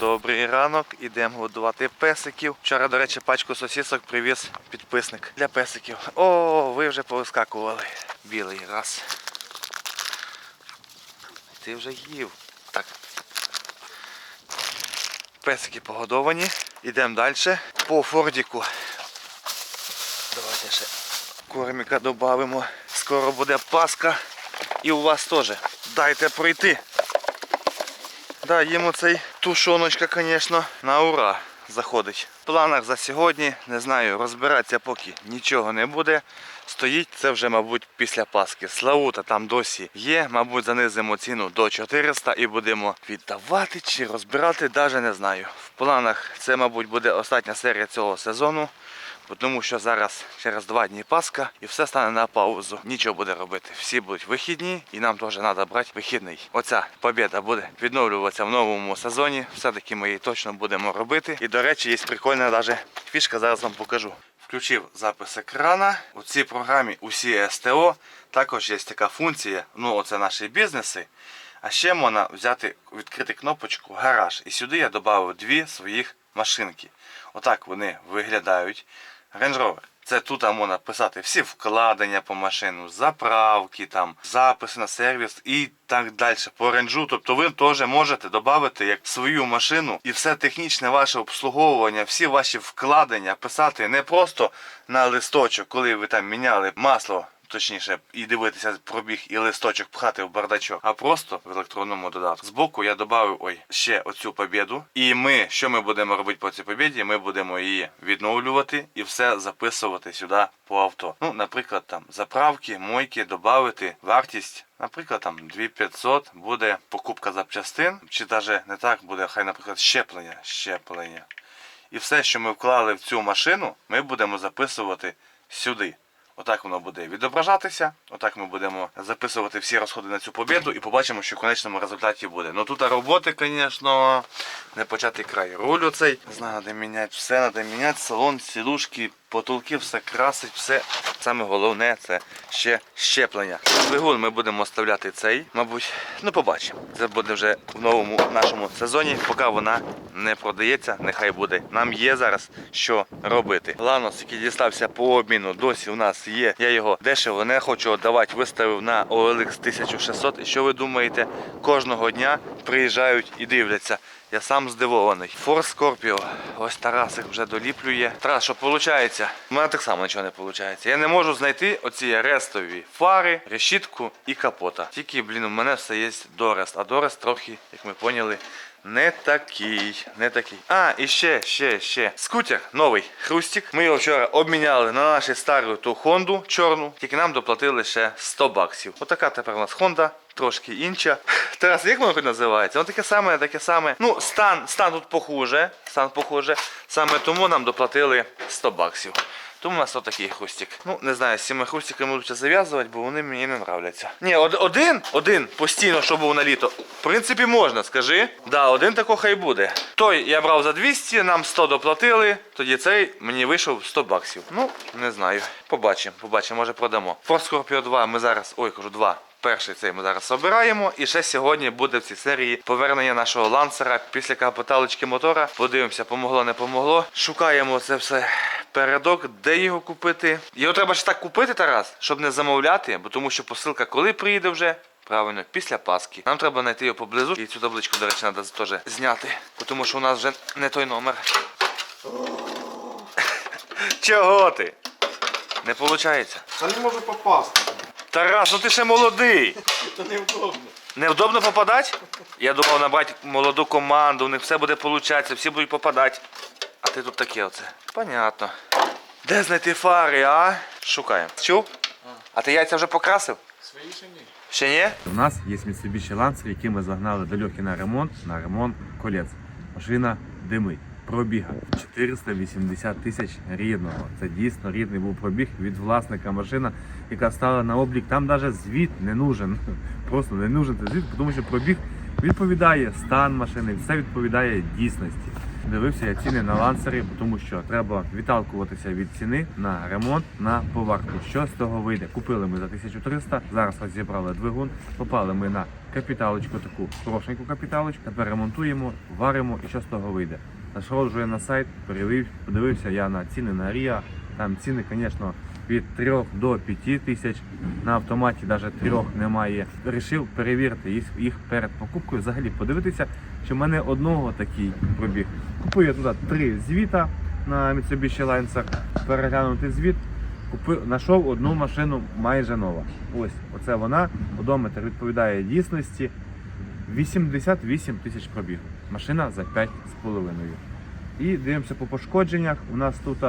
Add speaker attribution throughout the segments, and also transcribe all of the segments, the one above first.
Speaker 1: Добрий ранок, ідемо годувати песиків. Вчора, до речі, пачку сосісок привіз підписник для песиків. О, ви вже повискакували. Білий раз. Ти вже їв. Так. Песики погодовані. Ідемо далі. По фордіку. Давайте ще корміка додамо. Скоро буде паска. І у вас теж. Дайте пройти. Да, їм оцей тушоночка, звісно, на ура заходить. В планах за сьогодні, не знаю, розбиратися поки нічого не буде. Стоїть це вже, мабуть, після Паски. Славута там досі є. Мабуть, занизимо ціну до 400 і будемо віддавати чи розбирати, навіть не знаю. В планах це, мабуть, буде остання серія цього сезону. Тому що зараз через два дні Пасха і все стане на паузу. Нічого буде робити. Всі будуть вихідні і нам теж треба брати вихідний. Оця побіда буде відновлюватися в новому сезоні. Все-таки ми її точно будемо робити. І до речі, є прикольна даже фішка, зараз вам покажу. Включив запис екрана. У цій програмі усі СТО. Також є така функція, ну оце наші бізнеси. А ще можна взяти, відкрити кнопочку гараж. І сюди я додав дві своїх машинки. Отак вони виглядають. Range. Це тут можна писати всі вкладення по машину, заправки, там, записи на сервіс і так далі. По ренджу. Тобто ви теж можете додати як свою машину і все технічне ваше обслуговування, всі ваші вкладення писати не просто на листочок, коли ви там міняли масло. Точніше, і дивитися пробіг і листочок пхати в бардачок, а просто в електронному додатку. Збоку я додав ой ще оцю побіду. І ми, що ми будемо робити по цій побіді? Ми будемо її відновлювати і все записувати сюди по авто. Ну, наприклад, там заправки, мойки, додати вартість. Наприклад, там 2500 буде покупка запчастин, чи навіть не так буде, хай, наприклад, щеплення. щеплення. І все, що ми вклали в цю машину, ми будемо записувати сюди. Отак воно буде відображатися. Отак ми будемо записувати всі розходи на цю побіду і побачимо, що в конечному результаті буде. Ну тут роботи, звісно, не початий край. Руль оцей, не знаю, треба міняти все, треба міняти салон, сідушки, потолки, все красить, все. Саме головне це ще щеплення. Двигун ми будемо оставляти цей, мабуть, ну побачимо. Це буде вже в новому нашому сезоні, поки вона не продається, нехай буде. Нам є зараз що робити. Ланос, який дістався по обміну, досі у нас є. Я його дешево не хочу віддавати, виставив на OLX 1600. І що ви думаєте, кожного дня приїжджають і дивляться. Я сам здивований. Форс Scorpio. Ось Тарасик вже доліплює. Тарас, що виходить? У мене так само нічого не виходить. Я не можу знайти оці рестові фари, решітку і капота. Тільки, блін, у мене все є дорест. А дорест трохи, як ми поняли, не такий. Не такий. А, і ще, ще, ще. Скутер новий хрустик. Ми його вчора обміняли на нашу стару ту Хонду чорну. Тільки нам доплатили ще 100 баксів. Отака тепер у нас Хонда. Трошки інша. Тарас, як воно називається? Воно таке саме, таке саме. Ну, стан, стан тут похуже. Стан похуже. Саме тому нам доплатили 100 баксів. Тому у нас отакий хрустик. Ну, не знаю, з цими хрустиками лучше зав'язувати, бо вони мені не нравляться. Ні, од- один, один постійно, що був на літо. В принципі, можна, скажи. Да, один тако хай буде. Той я брав за 200, нам 100 доплатили, тоді цей мені вийшов 100 баксів. Ну, не знаю. Побачимо, побачимо, може продамо. Форд Scorpio 2 ми зараз, ой, кажу, 2. Перший цей ми зараз обираємо. І ще сьогодні буде в цій серії повернення нашого лансера після капоталочки мотора. Подивимося, помогло, не помогло. Шукаємо це все передок, де його купити. Його треба ж так купити, Тарас, щоб не замовляти, бо тому що посилка коли приїде вже. Правильно, після Пасхи. Нам треба знайти його поблизу. І цю табличку, до речі, треба теж зняти. Тому що у нас вже не той номер. Чого ти? Не виходить.
Speaker 2: Та не можу попасти.
Speaker 1: Тарас, ну ти ще молодий.
Speaker 2: Це невдобно.
Speaker 1: Невдобно попадати? Я думав набрати молоду команду, у них все буде получатися, всі будуть попадати. А ти тут таке оце. Понятно. Де знайти фари, а? Шукаємо. Чув? А ти яйця вже покрасив?
Speaker 2: Свої ще ні.
Speaker 1: Ще ні?
Speaker 3: У нас є Mitsubishi Lancer, який ми загнали до Льохи на ремонт, на ремонт колець. Машина димить. Пробіга 480 тисяч рідного. Це дійсно рідний був пробіг від власника машина, яка стала на облік. Там навіть звіт не нужен. Просто не нужен цей звіт, тому що пробіг відповідає стан машини, все відповідає дійсності. дивився я ціни на лансери, тому що треба відталкуватися від ціни на ремонт на поварку. Що з того вийде? Купили ми за 1300, зараз розібрали двигун, попали ми на капіталочку, таку хорошеньку капіталочку. Тепер ремонтуємо, варимо і що з того вийде. Зайшов вже на сайт, подивився я на ціни на Ріа. Там ціни, звісно, від 3 до 5 тисяч. На автоматі навіть 3 немає. Рішив перевірити їх, перед покупкою, взагалі подивитися, чи в мене одного такий пробіг. Купив я туди три звіта на Mitsubishi Lancer, переглянути звіт. Купив, знайшов одну машину майже нова. Ось, оце вона. Одометр відповідає дійсності. 88 тисяч пробігу. Машина за 5,5. І дивимося по пошкодженнях. У нас тут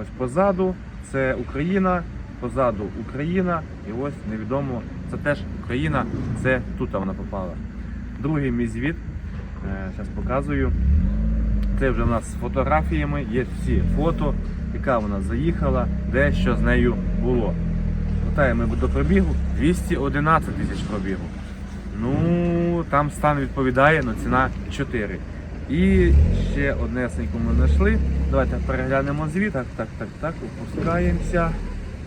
Speaker 3: ось позаду це Україна, позаду Україна, і ось невідомо, це теж Україна, це тут вона попала. Другий мій звіт, зараз показую. Це вже у нас з фотографіями, є всі фото, яка вона заїхала, де що з нею було. Мотаємо до пробігу 211 тисяч пробігу. Ну, там стан відповідає, але ціна 4. І ще однесеньку ми знайшли. Давайте переглянемо звіт. Так, так, так, так, опускаємося.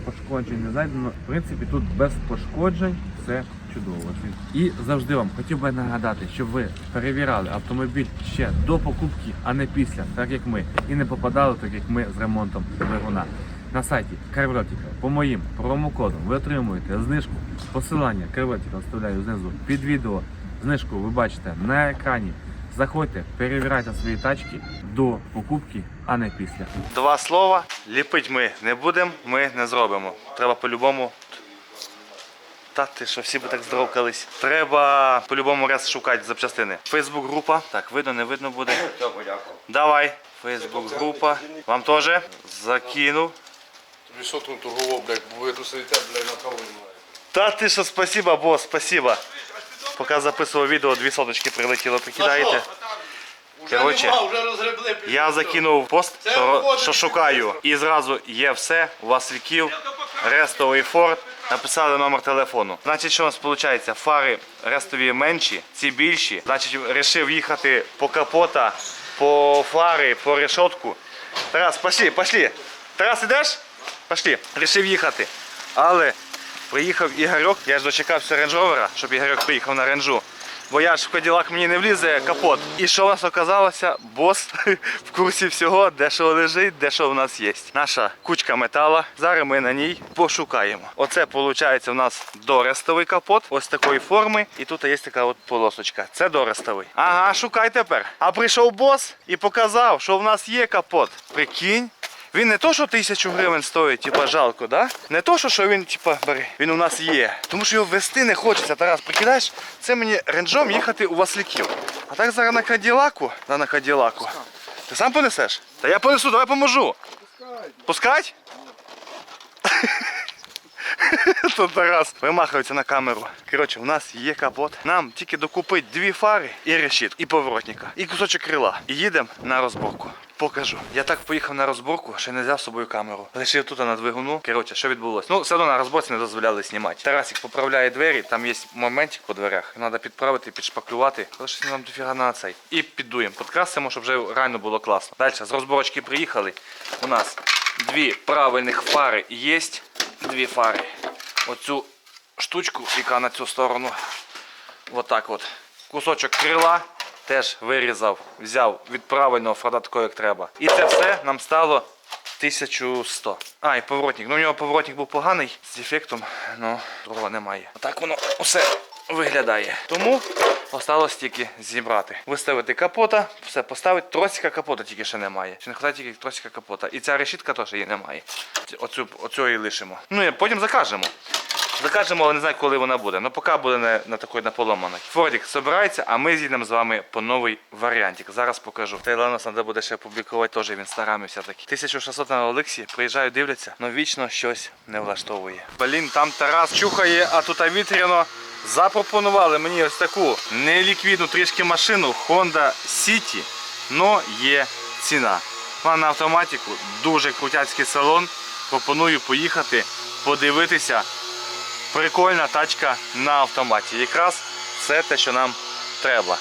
Speaker 3: Пошкоджень не знайдено. В принципі, тут без пошкоджень все чудово. І завжди вам хотів би нагадати, щоб ви перевіряли автомобіль ще до покупки, а не після, так як ми. І не попадали, так як ми з ремонтом двигуна. На сайті Карвротіка по моїм промокодам ви отримуєте знижку. Посилання Карвротіка оставляю знизу під відео. Знижку ви бачите на екрані. Заходьте, перевіряйте свої тачки до покупки, а не після.
Speaker 1: Два слова. Ліпить ми не будемо, ми не зробимо. Треба по-любому. Та ти що, всі би так здоровкались. Треба по-любому раз шукати запчастини. Фейсбук група. Так, видно, не видно буде. Давай. Фейсбук група. Вам теж закинув.
Speaker 2: Тобі що тут торгував, блядь, бо ви тут сидите, блядь, на каву немає.
Speaker 1: Та ти що, спасибо, бос, спасибо. Поки записував відео, дві соточки прилетіло, прикидаєте.
Speaker 2: Пішли.
Speaker 1: Я закинув пост, що, що шукаю, і зразу є все. У вас віків, рестовий форт. Написали номер телефону. Значить, що у нас виходить? Фари рестові менші, ці більші. Значить, вирішив їхати по капота, по фари, по решетку. Тарас, пошли, пошли. Тарас, ідеш? Пошли. Рішив їхати. Але приїхав Ігорьок, я ж дочекався рейндж-ровера, щоб Ігорьок приїхав на ренджу. Бо я ж в Каділак мені не влізе капот. І що у нас оказалося? Бос в курсі всього, де що лежить, де що в нас є. Наша кучка метала. Зараз ми на ній пошукаємо. Оце виходить у нас дорестовий капот, ось такої форми. І тут є така от полосочка. Це дорестовий. Ага, шукай тепер. А прийшов бос і показав, що в нас є капот. Прикинь. Він не то, що тисячу гривень стоїть, типа жалко, да? Не то, що, він, типа, бери, він у нас є. Тому що його вести не хочеться. Тарас, прикидаєш, це мені ренджом їхати у Васліків. А так зараз на Каділаку, да, на Каділаку. Ти сам понесеш? Та я понесу, давай поможу. Пускать? Тут Тарас вимахується на камеру. Коротше, у нас є капот. Нам тільки докупить дві фари і решітку, і поворотника, і кусочок крила. І їдемо на розборку. Покажу. Я так поїхав на розборку, що не взяв з собою камеру. Лишив тут на двигуну. Коротше, що відбулося? Ну, все одно на розборці не дозволяли знімати. Тарасик поправляє двері, там є моментик по дверях. Треба підправити, підшпаклювати. Але щось нам дофіга на цей. І піддуємо. Підкрасимо, щоб вже реально було класно. Далі з розборочки приїхали. У нас дві правильних фари є. Дві фари. Оцю штучку, яка на цю сторону. Отак от. Кусочок крила теж вирізав, взяв від правильного фрада такого, як треба. І це все нам стало 1100. А, і поворотник. Ну, у нього поворотник був поганий з дефектом, ну, другого немає. Отак воно усе виглядає. Тому осталось тільки зібрати. Виставити капота, все поставити. Тросика капота тільки ще немає. Ще не хватає тільки тросика капота. І ця решітка теж її немає. Оцю, оцю і лишимо. Ну і потім закажемо. Закажемо, але не знаю, коли вона буде. Ну поки буде на, на такої наполоманої. Фордік збирається, а ми з'їдемо з вами по новий варіантик. Зараз покажу. Тейланос треба буде ще публікувати теж в інстаграмі все-таки. 1600 на Олексі, приїжджають, дивляться, але вічно щось не влаштовує. Блін, там Тарас чухає, а тут вітряно. Запропонували мені ось таку неліквідну трішки машину Honda City, но є ціна. Вона на автоматику, дуже крутяцький салон. Пропоную поїхати, подивитися. Прикольна тачка на автоматі. Якраз це те, що нам треба.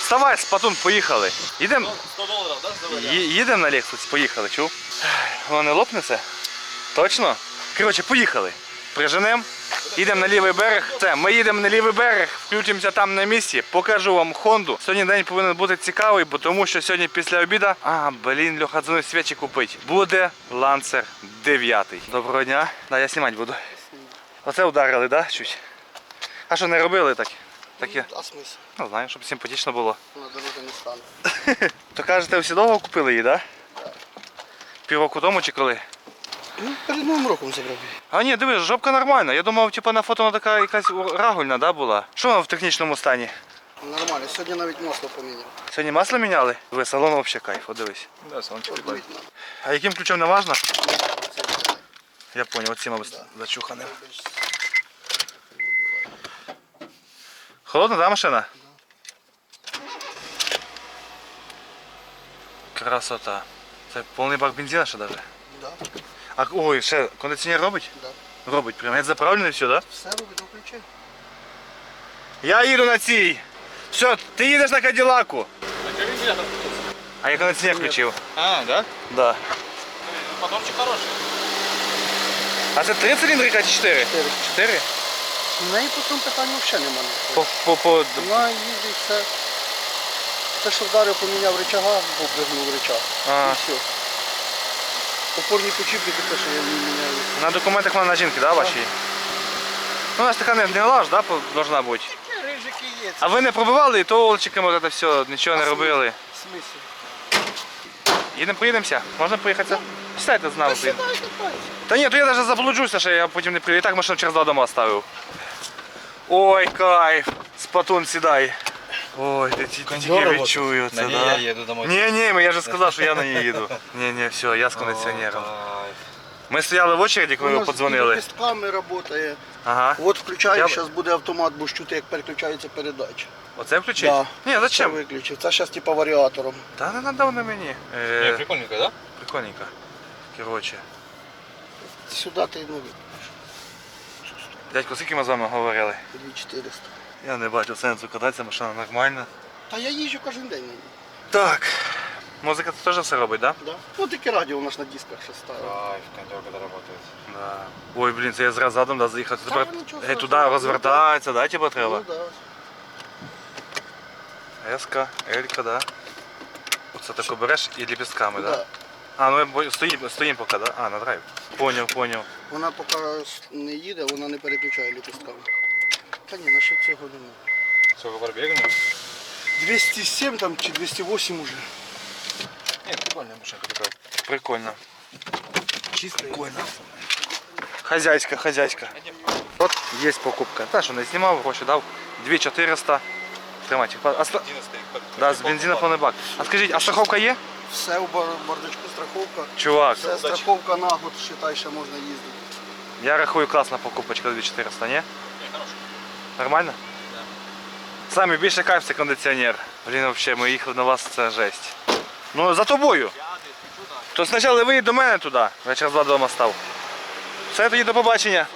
Speaker 1: вставай, спатун, поїхали. Їдемо
Speaker 2: 100 доларів, заведемо?
Speaker 1: Їдемо на Лексус, поїхали, чув? Воно не лопнеться? Точно? Коротше, поїхали. Приженемо, їдемо на лівий берег. Все, ми їдемо на лівий берег, включимося там на місці, покажу вам Хонду. Сьогодні день повинен бути цікавий, бо тому що сьогодні після обіду. А, блін, Льоха дзвонив свічі купити. Буде ланцер 9. Доброго дня. Да, я знімати буду. Оце ударили, да? Чуть. А що не робили так? Таке?
Speaker 4: А смисл?
Speaker 1: Ну, знаю, щоб симпатично було.
Speaker 4: На дорозі не стане.
Speaker 1: То кажете, всі довго купили її, так? Да? Півроку тому чи коли?
Speaker 4: Ну, перед новим роком забрав.
Speaker 1: А ні, дивись, жопка нормальна. Я думав, типу, на фото вона така якась рагульна, да, була. Що вона в технічному стані?
Speaker 4: Нормально, сьогодні навіть масло поміняв.
Speaker 1: Сьогодні масло міняли? Ви салон взагалі кайф, от дивись.
Speaker 2: Да, салончик
Speaker 4: Обдурити.
Speaker 1: А яким ключом не важно? Я зрозумів, оцим ось зачуханим.
Speaker 4: більш
Speaker 1: Холодна, да, машина? Красота. Це повний бак бензина ще даже.
Speaker 4: Да,
Speaker 1: А ой, ще кондиціонер робить?
Speaker 4: да.
Speaker 1: Робить. Прям я заправлений і все, да?
Speaker 4: Все робить до ключі.
Speaker 1: Я їду на цій. Все, ти їдеш на Каділаку. А я кондиціонер включив.
Speaker 2: А, да?
Speaker 1: Да.
Speaker 2: Моторчик хороший.
Speaker 1: А це 3 циліндрика чи 4?
Speaker 4: Чотири.
Speaker 1: 4?
Speaker 4: В неї по цьому питанню взагалі немає.
Speaker 1: По, по, по...
Speaker 4: Вона їздить все. Те, що вдарив, поміняв рычага, бо пригнув рычаг.
Speaker 1: А.
Speaker 4: І все. Опорні що я не міняю.
Speaker 1: На документах вона на жінки, да, вашій? Ну, вона ж така не, не лаж, да, по- должна бути.
Speaker 4: Рижики є.
Speaker 1: А ви не пробивали і толчиками от це все, нічого не робили.
Speaker 4: Смисл.
Speaker 1: Їдемо, поїдемося? Можна поїхати? Сідайте з нами. Поїдемо.
Speaker 4: сідайте, пальці.
Speaker 1: Та ні, то я навіть заблуджуся, що я потім не приїду. І так машину через два дома оставив. Ой, кайф. Спатун сідай. Ой, ти ті- тільки відчую це, да?
Speaker 2: їду домой.
Speaker 1: Ні, ні, я же сказав, що я на ній їду. Ні, ні, все, я з кондиціонером. Ми стояли в очереді, коли ви
Speaker 4: Вона з
Speaker 1: подзвонили.
Speaker 4: ліпістками працює.
Speaker 1: Ага.
Speaker 4: От включаю,
Speaker 1: Я-
Speaker 4: зараз буде автомат, бо ж чути, як переключається передача.
Speaker 1: Оце включить?
Speaker 4: Да.
Speaker 1: Ні,
Speaker 4: Це
Speaker 1: зачем?
Speaker 4: виключив. Це зараз типу варіатором.
Speaker 1: Та не надо воно мені.
Speaker 2: Не,
Speaker 1: Е,
Speaker 2: прикольненько, да?
Speaker 1: прикольненько. Короче.
Speaker 4: Сюди ти ну,
Speaker 1: Дядько, скільки ми з вами говорили?
Speaker 4: 2400.
Speaker 1: Я не бачу сенсу кататися, машина нормальна.
Speaker 4: Та я їжджу кожен день на ній.
Speaker 1: Так. Музика тут теж все робить, так?
Speaker 4: Да? Ну таке радіо у нас на дисках ще ставить.
Speaker 2: Кайф, кондер, когда работает.
Speaker 1: Да? Да. Ой, блін, це я зразу задом да, заїхати.
Speaker 4: Та,
Speaker 1: Тепер
Speaker 4: нічого
Speaker 1: геть туди
Speaker 4: страшного.
Speaker 1: розвертається, да, типа треба?
Speaker 4: Ну, да.
Speaker 1: Еска, Елька, да. Оце тако береш і ліпістками, да?
Speaker 4: Да.
Speaker 1: А, ну я бо- стоїм, стоїм поки, да? А, на драйв. Поняв, поняв.
Speaker 4: Вона поки не їде, вона не переключає ліпістками. Та ні, на що цього немає.
Speaker 2: Сколько пробегано?
Speaker 4: 207 там чи 208 уже.
Speaker 2: Нет, прикольная машинка такая.
Speaker 1: Прикольно.
Speaker 4: Чисто.
Speaker 1: Прикольно. Хазяйська, хазяйська. От є покупка. Та що не знімав, гроші дав. 2400. Тримайте. А, ста-
Speaker 2: Бензина стоит.
Speaker 1: да, з бензина повний бак. А скажіть, а страховка є?
Speaker 4: Все у бар- бардачку страховка.
Speaker 1: Чувак,
Speaker 4: Все страховка на год, считай, ще можна їздити.
Speaker 1: я рахую класна покупочка 2400, ні? Нормально? Самий більший кайф це кондиціонер. Блін, взагалі, ми їхали на вас, це жесть. Ну, за тобою. То спочатку виїдь до мене туди, я через два дома став. Все, тоді до побачення.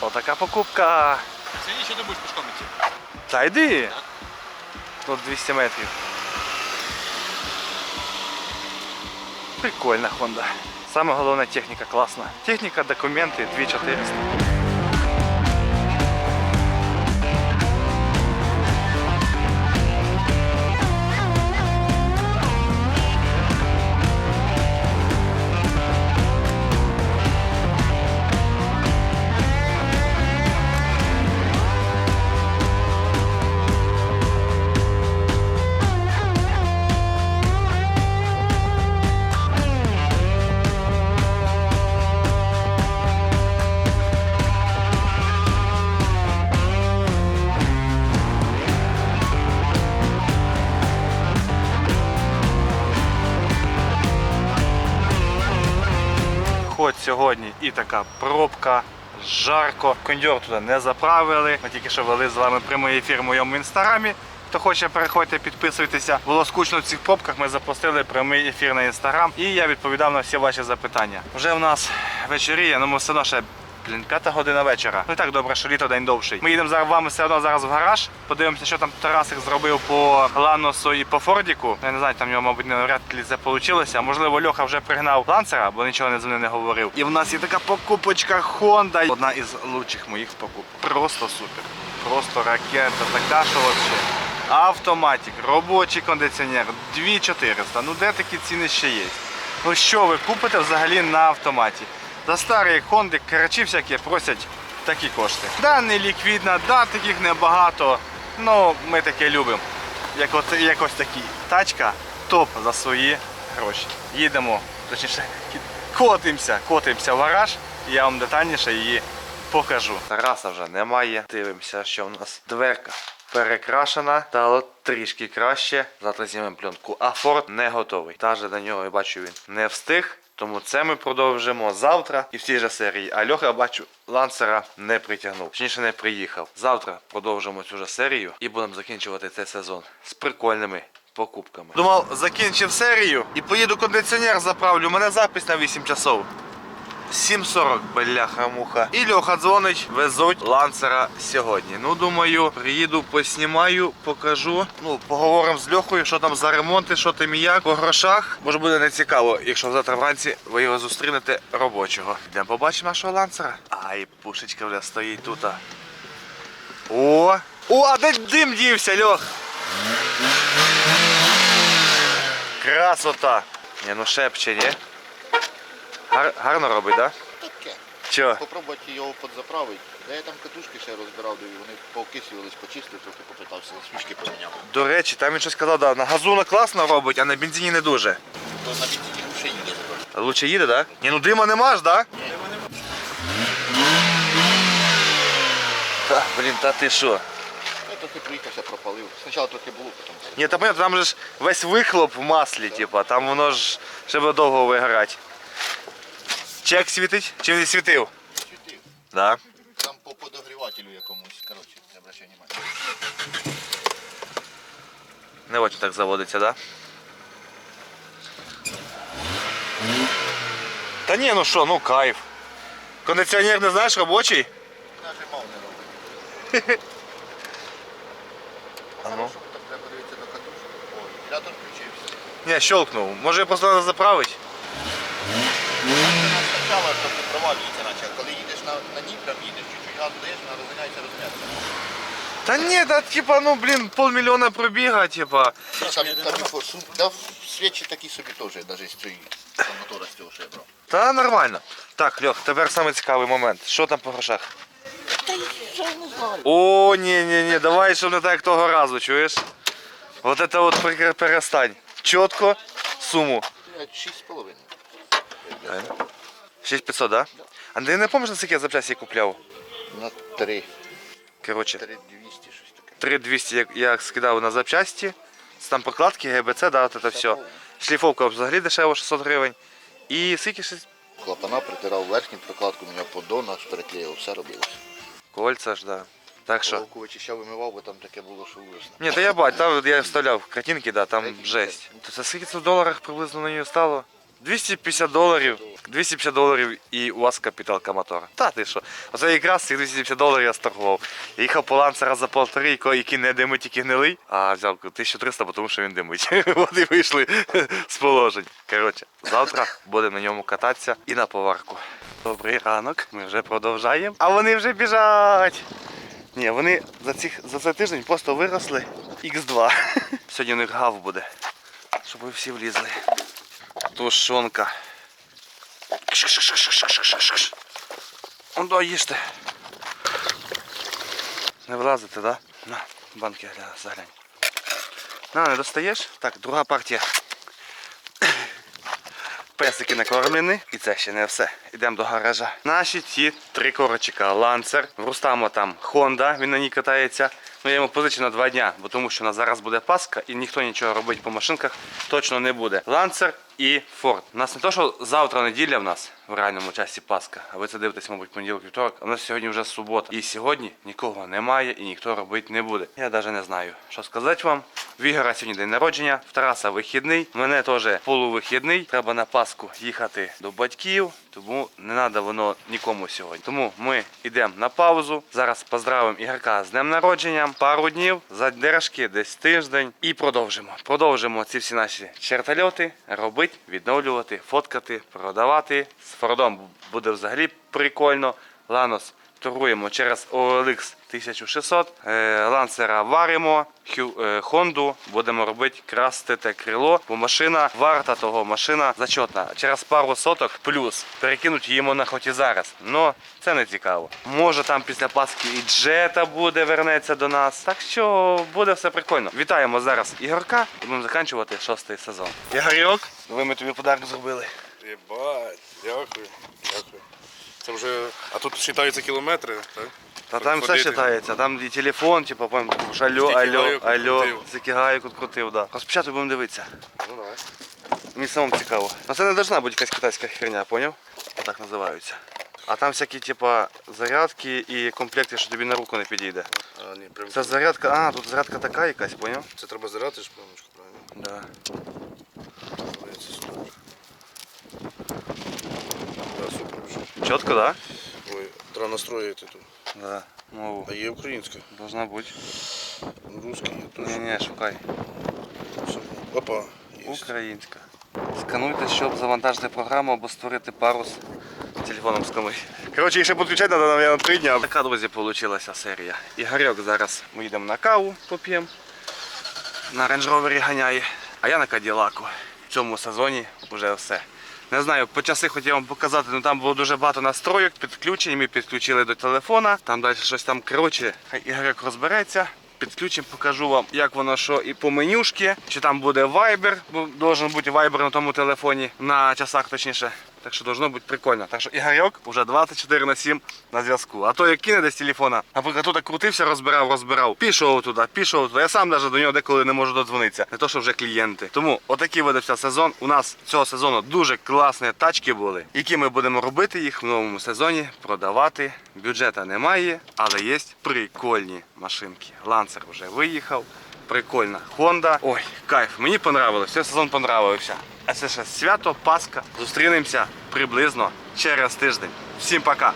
Speaker 1: Отака покупка.
Speaker 2: Сегодня еще ты будешь пешком идти.
Speaker 1: Та йди. Тут 200 метрів. Прикольна Honda. Саме головне техніка класна. Техніка, документи 2400. Сьогодні і така пробка, жарко. Кондьор туди не заправили. Ми тільки що вели з вами прямий ефір в моєму інстаграмі. Хто хоче, переходьте, підписуйтеся. Було скучно в цих пробках. Ми запустили прямий ефір на інстаграм і я відповідав на всі ваші запитання. Вже в нас вечоріє, але ми все одно ще Блін, п'ята година вечора. Ну і так добре, що літо день довший. Ми їдемо зараз вами все одно зараз в гараж. Подивимося, що там Тарасик зробив по Ланосу і по Фордіку. Я не знаю, там в нього, мабуть, не вряд ли це вийшло. Можливо, Льоха вже пригнав ланцера, бо нічого не з ним не говорив. І в нас є така покупочка Honda. Одна із лучших моїх покупок. Просто супер. Просто ракета, така, що взагалі. Автоматик, робочий кондиціонер, 2400. Ну де такі ціни ще є? Ну що ви купите взагалі на автоматі? За старі Хонди, карачі всякі просять такі кошти. Да, не ліквідна, да, таких небагато. Ну, ми таке любимо. Як от, якось такі. Тачка топ за свої гроші. Їдемо, точніше, котимося, котимося в гараж, я вам детальніше її покажу. Тараса вже немає. Дивимося, що в нас дверка перекрашена, стало трішки краще. Завтра знімемо пленку. А Форд не готовий. Даже на нього я бачу він не встиг. Тому це ми продовжимо завтра і в цій же серії. А Льоха, бачу, ланцера не притягнув. Точніше не приїхав. Завтра продовжимо цю же серію і будемо закінчувати цей сезон з прикольними покупками. Думав, закінчив серію і поїду кондиціонер заправлю. У мене запись на 8 часов. 7.40, бляха-муха. І Льоха дзвонить, везуть ланцера сьогодні. Ну, думаю, приїду, поснімаю, покажу. Ну, поговоримо з Льохою, що там за ремонти, що там і як по грошах. Може буде не цікаво, якщо завтра вранці ви його зустрінете робочого. Йдемо побачимо нашого ланцера. Ай, пушечка вже стоїть тут. О! О, а де дим дівся, Льох? Красота! Ні, ну шепче, ні? Гар, гарно робить, так? Да?
Speaker 5: Таке.
Speaker 1: Чо?
Speaker 5: Попробувати його подзаправити. Де я там катушки ще розбирав, де вони поокислювались, почистив, трохи попитався, смішки поміняв.
Speaker 1: До речі, там він щось казав, да, на газону класно робить, а на бензині не дуже.
Speaker 5: То на бензині ще їде.
Speaker 1: А Лучше їде, так? Да? Ні, ну дима нема ж, так? Да? Та, блін, та ти що?
Speaker 5: Я трохи приїхався, пропалив. Спочатку трохи було, потім.
Speaker 1: Ні, та понятно, там же ж весь вихлоп в маслі, типа, там воно ж ще буде довго вигорати. Чек світить? Чи не світив?
Speaker 5: Світив.
Speaker 1: Да.
Speaker 5: Там по подогрівателю якомусь, коротше, не обращай внимання.
Speaker 1: Не очень так заводиться, да? Та ні, ну що, ну кайф. Кондиціонер не знаєш робочий?
Speaker 5: Нажимав не робить.
Speaker 1: А ну.
Speaker 5: Хорошо, так треба подивитися до катушки. О, вентилятор включився.
Speaker 1: Ні, щелкнув. Може просто треба заправити?
Speaker 5: Спочатку трохи провалюється, наче коли їдеш на, на ній, прям їдеш, чуть-чуть газу даєш, вона розганяється, розм'яться.
Speaker 1: Та ні, та типа, ну блін, полмільйона пробіга, типа.
Speaker 5: Там, там, і фо- да, свічі такі собі теж, навіть з цієї мотора з цього що я брав.
Speaker 1: Та нормально. Так, Льох, тепер саме цікавий момент. Що там по грошах?
Speaker 5: Та я не знаю.
Speaker 1: О, ні, ні, ні, давай, щоб не так як того разу, чуєш? Вот это от перестань. Чітко суму.
Speaker 5: 6,5.
Speaker 1: 6500, да? А ти не пам'ятаєш, скільки я запчасті купляв?
Speaker 5: На 3.
Speaker 1: Коротше,
Speaker 5: 3200 щось таке.
Speaker 1: 3200 я, я скидав на запчасті. Там прокладки, ГБЦ, да, от це все. Шліфовка взагалі дешево 600 гривень. І скільки щось?
Speaker 5: Клапана притирав верхню прокладку, міняв поддон, аж переклеїв, все робилося.
Speaker 1: Кольця ж, да. Так що.
Speaker 5: Головку вичищав, вимивав, бо там таке було, що ужасно.
Speaker 1: Ні, та я бачу, там я вставляв картинки, да, там жесть. То це скільки це в доларах приблизно на нього стало? 250 доларів. 250 доларів і у вас капіталка мотора. Та ти що? Оце якраз цих 250 доларів я сторгував. Я їхав по ланцера за полтори, який- який не димить, тільки гнилий, а взяв 1300, бо тому що він димить. От і вийшли з положень. Коротше, завтра будемо на ньому кататися і на поварку. Добрий ранок, ми вже продовжаємо. А вони вже біжать. Ні, вони за, цих, за цей тиждень просто виросли Х2. Сьогодні у них гав буде, щоб ви всі влізли. Тушонка. Он да, їжте. Не влазите, да? На, банки заглянь. На, не достаєш? Так, друга партія. Песики накормлені. І це ще не все. Йдемо до гаража. Наші ці три корочика. Ланцер. В Рустама там Honda, він на ній катається. Ну я йому позичу на два дня, бо тому що на зараз буде Пасха і ніхто нічого робити по машинках точно не буде. Ланцер і Форд. У нас не то, що завтра неділя в нас в реальному часі Пасха, а ви це дивитесь, мабуть, понеділок вівторок. У нас сьогодні вже субота. І сьогодні нікого немає і ніхто робити не буде. Я навіть не знаю, що сказати вам. В Ігора сьогодні день народження, в Тараса вихідний. Мене теж полувихідний. Треба на Пасху їхати до батьків. Тому не треба воно нікому сьогодні. Тому ми йдемо на паузу. Зараз поздравимо ігорка з днем народження. Пару днів, задержки, десь тиждень. І продовжимо. Продовжимо ці всі наші чертольоти робити, відновлювати, фоткати, продавати. З Фордом буде взагалі прикольно. Ланос торгуємо через OLX 1600. Е, Лансера варимо, е, Хонду будемо робити красти те крило, бо машина варта того, машина зачетна. Через пару соток плюс перекинуть її на хоч і зараз. Но це не цікаво. Може там після Пасхи і джета буде, вернеться до нас. Так що буде все прикольно. Вітаємо зараз Ігорка і будемо закінчувати шостий сезон. Ігорьок, ви ми тобі подарок зробили.
Speaker 2: Єбать, дякую. Це вже. А тут вважаються кілометри, так?
Speaker 1: Та там все
Speaker 2: Ходити.
Speaker 1: вважається, там і телефон, типу, алло,
Speaker 2: Скільки
Speaker 1: алло, алло,
Speaker 2: відкрутив.
Speaker 1: скільки гайок відкрутив, да. Розпочати будемо дивитися.
Speaker 2: Ну давай.
Speaker 1: Мені самому цікаво. Ну це не должна бути якась китайська херня, поняв? Отак називаються. А там всякі, типа, зарядки і комплекти, що тобі на руку не підійде.
Speaker 2: А, ні, прям.
Speaker 1: Це зарядка, а, тут зарядка така якась, поняв?
Speaker 2: Це треба заряти ж правильно?
Speaker 1: Да.
Speaker 2: Ой, Це супер. Вже.
Speaker 1: Чітко, да?
Speaker 2: Ой, треба настроїти тут.
Speaker 1: Да. Ну,
Speaker 2: А є українська.
Speaker 1: должна бути.
Speaker 2: Русська є теж.
Speaker 1: Ні-ні, шукай.
Speaker 2: Опа. Є.
Speaker 1: Українська. Скануйте, щоб завантажити програму або створити парус телефоном камери. Коротше, їх ще підключати треба, мабуть, три дня. Така, друзі, вийшла серія. Ігорьок зараз ми йдемо на каву, поп'ємо. На Rover ганяє, а я на Каділаку. В цьому сезоні вже все. Не знаю, по часи хотів вам показати, але там було дуже багато настроїк, підключень, ми підключили до телефона, там далі щось там коротше, хай Ігорьок розбереться. Підключимо, покажу вам, як воно що і по менюшки, чи там буде вайбер, бо має бути вайбер на тому телефоні, на часах точніше. Так що должно бути прикольно. Так що Ігорьок вже 24 на 7 на зв'язку. А то як кине десь телефона, наприклад, тут крутився, розбирав, розбирав, пішов туди, пішов туди. Я сам навіть до нього деколи не можу додзвонитися. Не то, що вже клієнти. Тому отакий видався сезон. У нас цього сезону дуже класні тачки були, які ми будемо робити їх в новому сезоні, продавати. Бюджета немає, але є прикольні машинки. Лансер вже виїхав. Прикольна Honda. Ой, кайф, мені понравилось, все сезон понравився. А це ще свято, Пасха. Зустрінемося приблизно через тиждень. Всім пока!